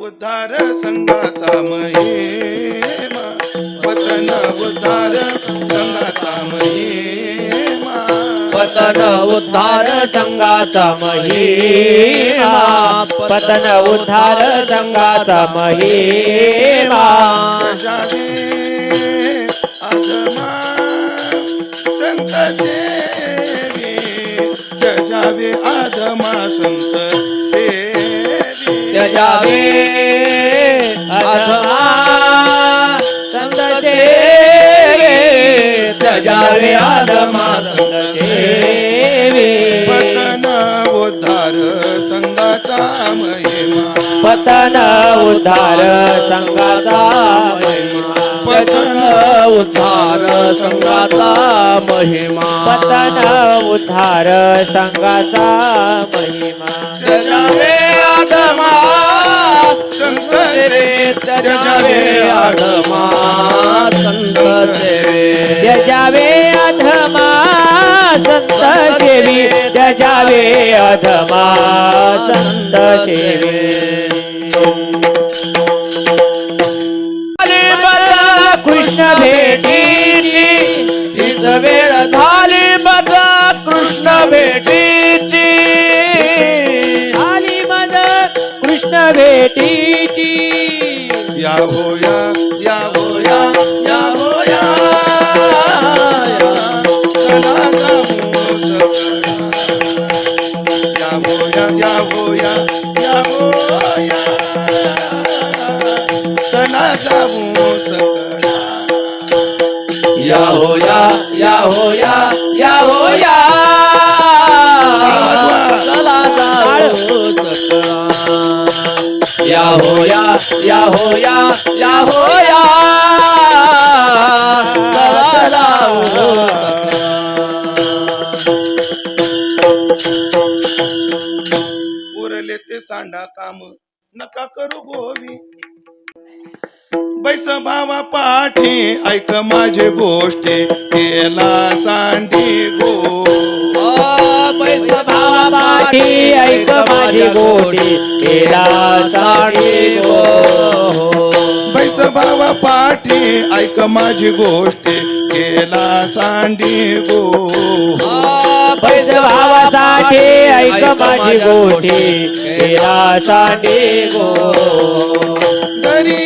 उद्धार संघाचा महिमा. वतन उद्धार संघाचा महिमा. पतन उद्धार संघाचा महिमा. पतन उद्धार संघाचा महिमा. संत जजावे आदमा संत त्यजावे अधमा त्यजावे अधमा संत सेवे पतन उद्धार संघाचा महिमा. पतन उद्धार संघाचा महिमा. पतन उद्धार संघाचा महिमा. पतन उद्धार संघाचा महिमा. सेवे त्यजावे अधमा संत सेवे. त्यजावे अधमा संत सेवी. संत कृष्ण भेटीची वेळ झाली मद कृष्ण भेटीची. झाली मद कृष्ण भेटीची. या हो या या हो या या हो या सकळा. या या या उरले ते सांडा काम नका करू गोवी बैस भावा पाठी ऐक माझे गोष्टी केला सांडी गो. पैस भावासाठी ऐक माझी गोडी केला साडी गो. बैस भावा पाठी ऐक माझी गोष्टी केला सांडी गो. पैस भावासाठी ऐक माझी गोडी केला साडी गो. घरी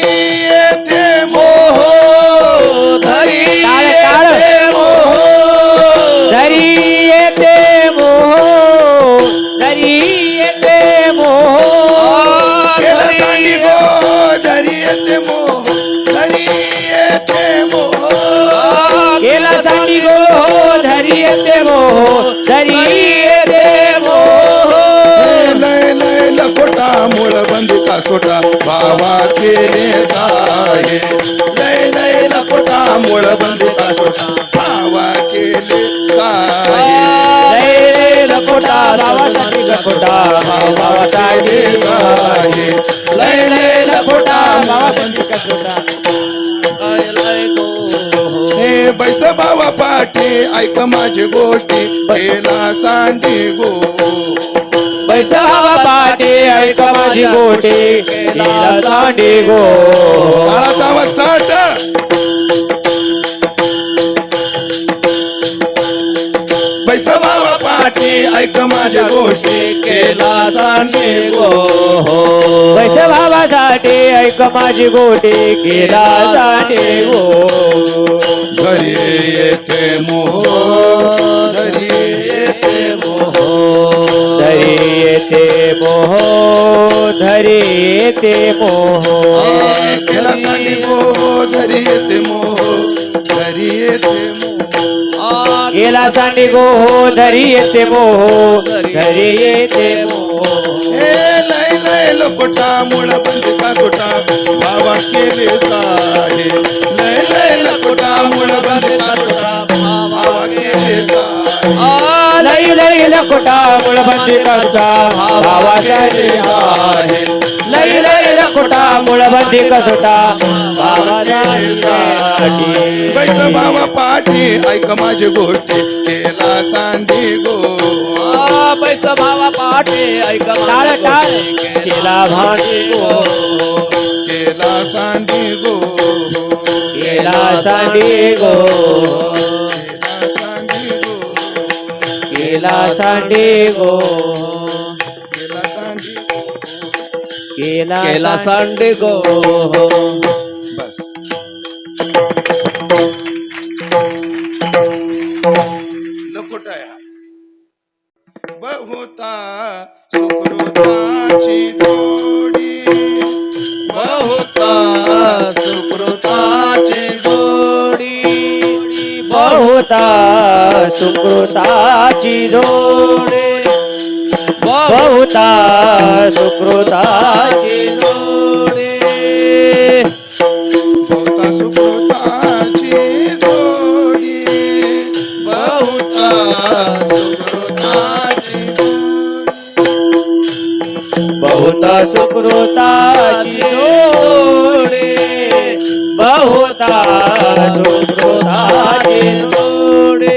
सोटा बाबा केले साहे लय लय लकोटा मुळ सोटा बाबा केले साहे लय रे लकोटा भावासाठी लकोटा भावासाठी साहे लय लय लकोटा भावासाठी कसोटा हे. बैस बाबा पाठी ऐक माझी गोष्टी केला सांडी गो. पैसा भावा पाटे ऐक माझी गोटे. केला सांडी गो. काळाचा आवाज स्टार्ट. पैसा ऐक माझ्या गोष्टी. केला सांडी गो. ऐक माझी गोटे. केला सांडी गो. घरी येथे मोह मोह धरी येते मोह. केला सांडी गो घरी येथे मोह घरी येथे मोह. गेला सांडी गो धरी येते मोह धरी येते मोह. हे लय लय लकोटा मुळ बंदिका सोटा बाबा केले लय लय मुळ बंदिका सोटा बाबा केले साहे. लई लकोटा मुळबंदी भावासाठी आहे लई लई लकोटा मुळबंदी कसोटा बैस बाबा पाठी ऐक माझी गोष्टी केला सांडी गो. पैस भावा पाटे ऐक टाळ टाळ. केला भांडी गो केला सांडी गो. केला सांडी गो. केला सांडी गो. केला सांडी गो। केला सांडी केला केला सांडी सांडे गो। बस। लकोटाया बहुता सुकृताची जोडी बहुता सुकृताची जोडी बहुता सुकृताची जोडे. बहुता सुकृताची जोडे. बहुता सुकृताची जोडी. बहुता सुकृताची बहुता सुकृताची जोडे. बहुता सुकृताची जोडे.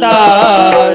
बहुता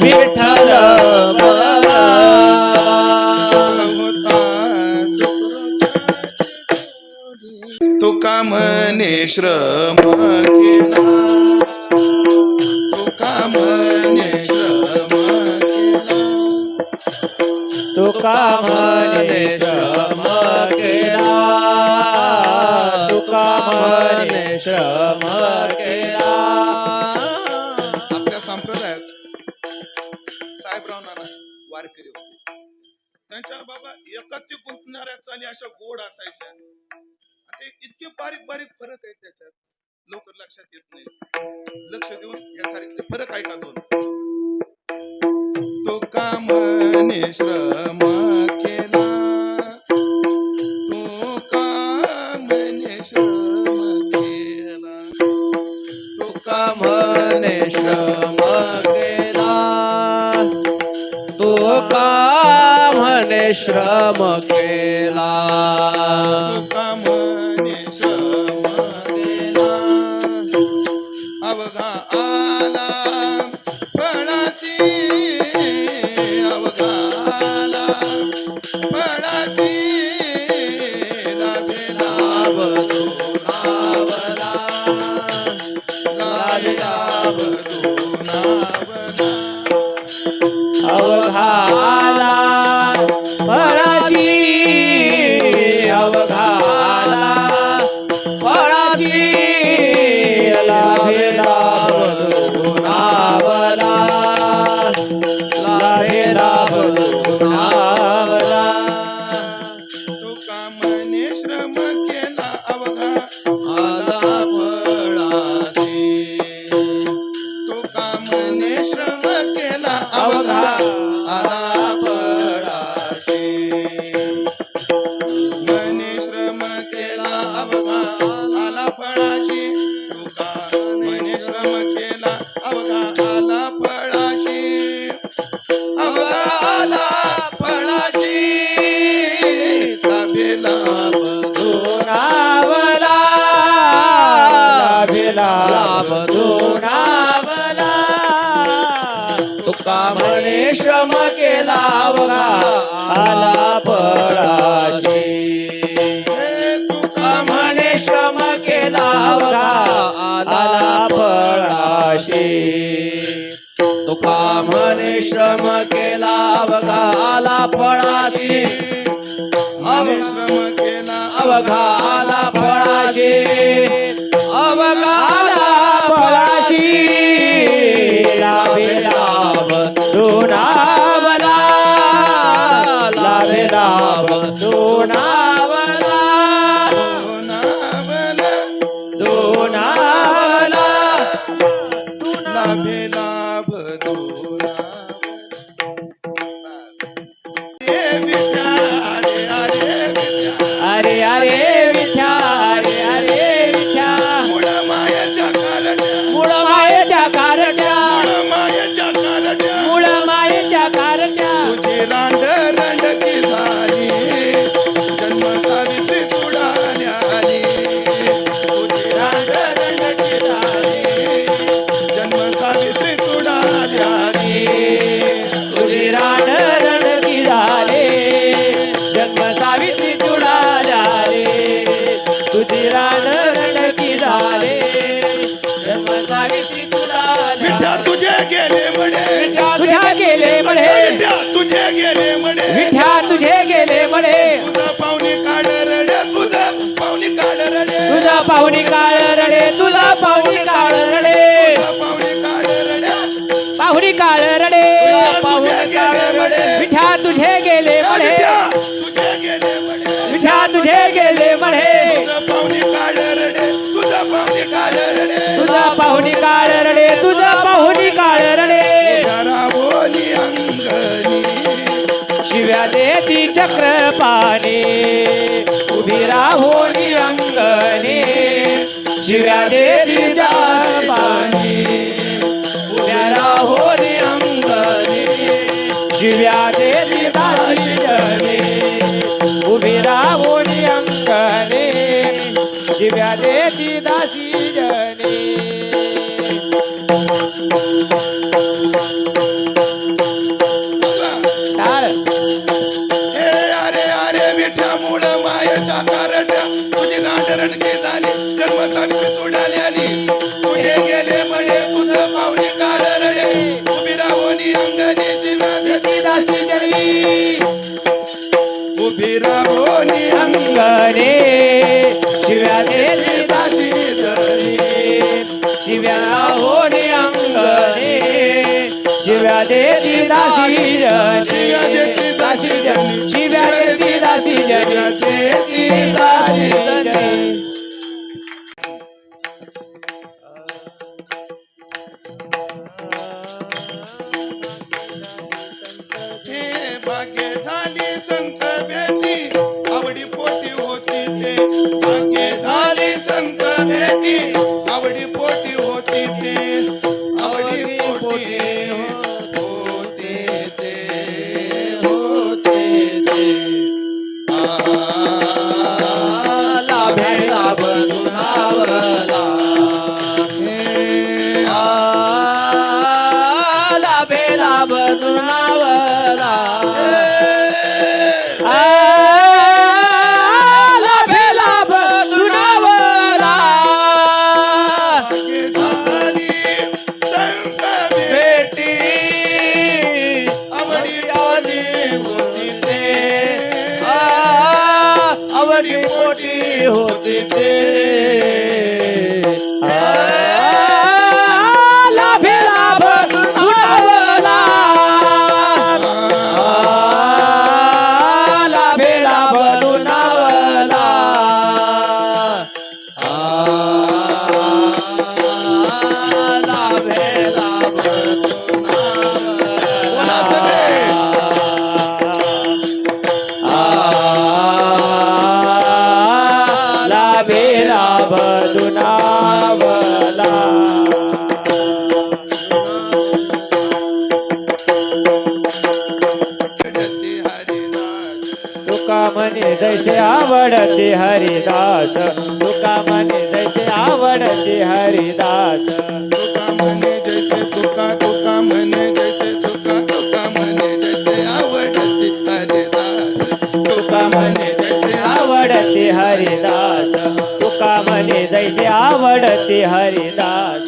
विठ्ठल बरवा तुका म्हणे श्रम केला? तुका म्हणे श्रम केला? तुका म्हणे श्रम केला? तुका म्हणे श्रम ओढ असायच्या. ते इतके बारीक बारीक फरक आहेत त्याच्यात. लवकर लक्षात येत नाही. लक्ष देऊन या तारीखले फरक आहे का दोन. तो का श्रम श्रम केला. ಸಾವಧಾನ तुझे गेले बरे तुझा पाहुणी काळ रडे तुझा पाहुणी काळ रडे तुला काळ रडे पाहुणे काळ रडे मिठा तुझे गेले बरे मिठा तुझे गेले बरे तुझा पाहुणी काळ रडे तुझा काळ दारी उभी राहून अंगणे जिव्या देवी दारबाणी उभ्या राहून अंगणे जिव्या देवी दारबाणी उभी राहून अंगणे जिव्या देवी दासी जणी शरण घे झाले सर्व तोडाले आले कुठे गेले म्हणे तुझ पावले काळ रडे उभी राहोनी अंगणेची शिवाची दासी जडली उभी राहोनी अंगणे शिव्याचे दासी जडली शिव्या होणे अंगणे शिव्या देवी दासी शिव्या देवी दासी शिव्या देवी दासी जगाचे आवडते हरिदास. तुका म्हणे जैसे आवडते हरिदास. तुका म्हणे जैसे तुका तुका म्हणे जैसे तुका तुका म्हणे जैसे आवडते हरिदास. तुका म्हणे जैसे आवडते हरिदास. तुका म्हणे जैसे आवडते हरिदास.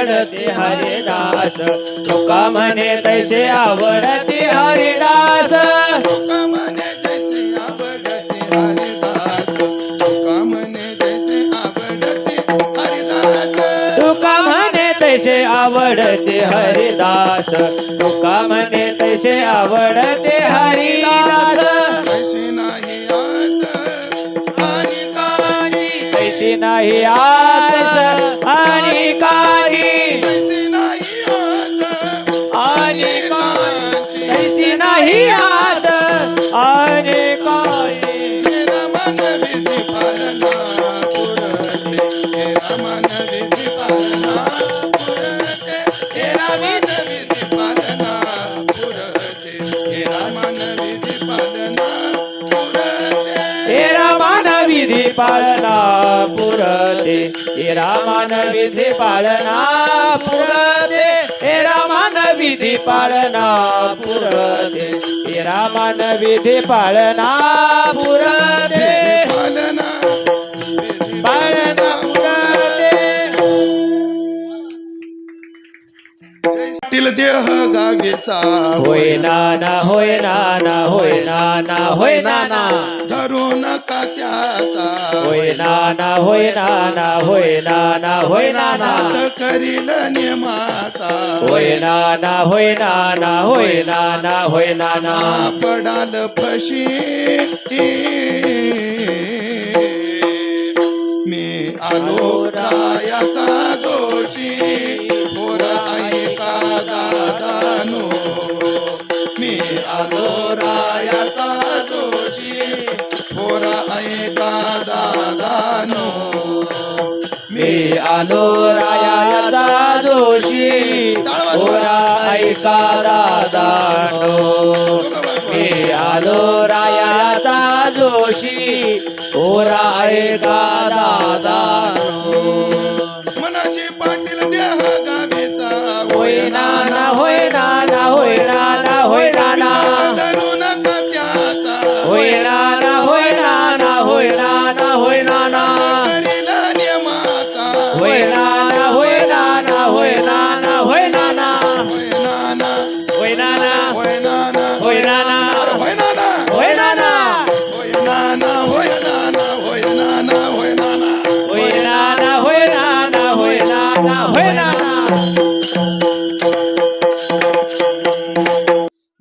आवडते हरिदास. तुका म्हणे तैसे आवडते हरिदास. तुका म्हणे तैसे आवडते हरिदास. तुका म्हणे तैसे आवडते हरिदास. कैसे नाही आस पालना पुरते. हे रामान विधी पालना पुरते. हे रामान विधी पालना पुरते. हे रामान विधी पालना पुरते. जैतील देह गावीचा होय नाना होय नाना होय नाना होय नाना. धरू नका त्याचा होय नाना होय नाना होय नाना होय नाना. हात करील नियमाचा होय नाना होय नाना होय नाना होय नाना. पडाल फशी. मी रायाचा जोशी. ओरा ऐका दादानो मी आलो रायाचा जोशी. ओरा ऐका दादानो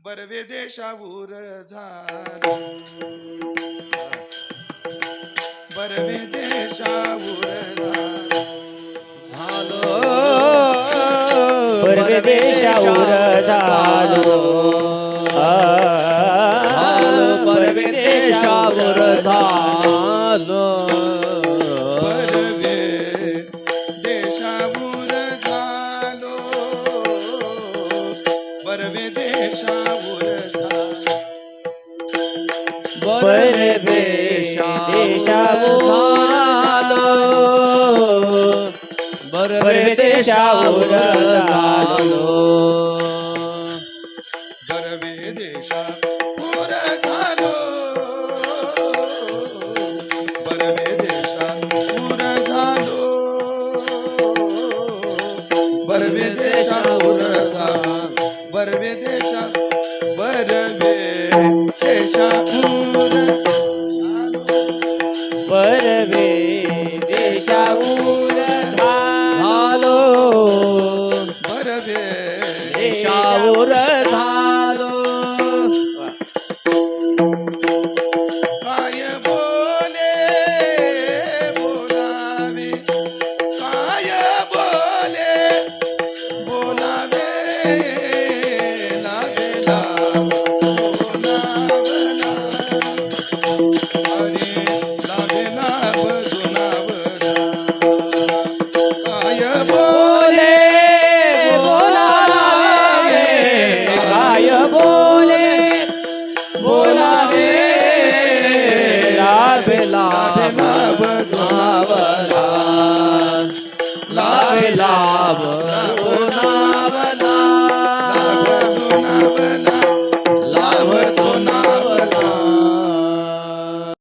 बरवे देशावूर झाला. बरवे देशावूर झालो. बरवे देशावूर झालो. बरवे देशावूर झालो. परदेशावर झालो